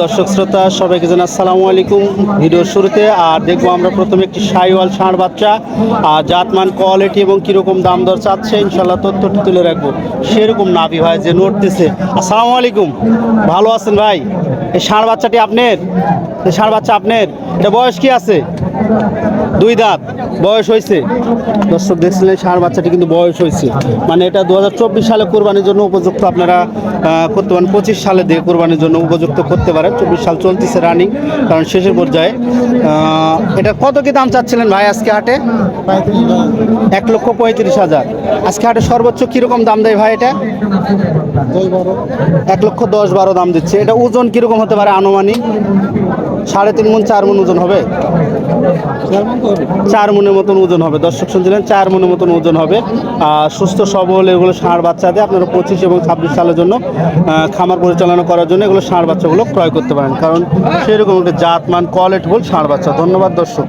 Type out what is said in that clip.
দর্শক শ্রোতা, সবাইকে জানা আসসালামু আলাইকুম। ভিডিওর শুরুতে, আর দেখব আমরা প্রথমে একটি সাইওয়াল ষাঁড় বাচ্চা আর জাতমান কোয়ালিটি এবং কীরকম দাম দর চাচ্ছে ইনশাল্লাহ তথ্যটি তুলে রাখব। সেরকম নাভি ভাই, যে নড়তেছে। আসসালামু আলাইকুম। ভালো আছেন ভাই? এই ষাঁড় বাচ্চাটি আপনার? এই ষাঁড় বাচ্চা আপনার? এটা বয়স কি আছে? দুই দাঁত, বয়স হয়েছে। দর্শক দেখছিলেন ষাঁড় বাচ্চাটি কিন্তু বয়স হয়েছে। মানে এটা দু হাজার চব্বিশ সালে কোরবানির জন্য উপযুক্ত আপনারা করতে পারেন পঁচিশ সালে দিয়ে কোরবানির জন্য উপযুক্ত করতে পারেন। চব্বিশ সাল চলতেছে রানিং কারণ শেষের পর্যায়ে এটা কত কি দাম চাচ্ছিলেন ভাই আজকে হাটে? এক লক্ষ পঁয়ত্রিশ হাজার। আজকে হাটে সর্বোচ্চ কীরকম দাম দেয় ভাই এটা? এক লক্ষ দশ বারো দাম দিচ্ছে। এটা ওজন কীরকম হতে পারে আনুমানিক? সাড়ে তিন মন, চার মন ওজন হবে? চার মনের মতন ওজন হবে। দর্শক শুনছিলেন, চার মনের মতন ওজন হবে। সুস্থ, সবল এগুলো ষাঁড় দিয়ে আপনারা পঁচিশ এবং ছাব্বিশ সালের জন্য খামার পরিচালনা করার জন্য এগুলো ষাঁড় বাচ্চাগুলো ক্রয় করতে পারেন। কারণ সেরকম একটা জাতমান কোয়ালিটি বল ষাঁড় বাচ্চা। ধন্যবাদ দর্শক।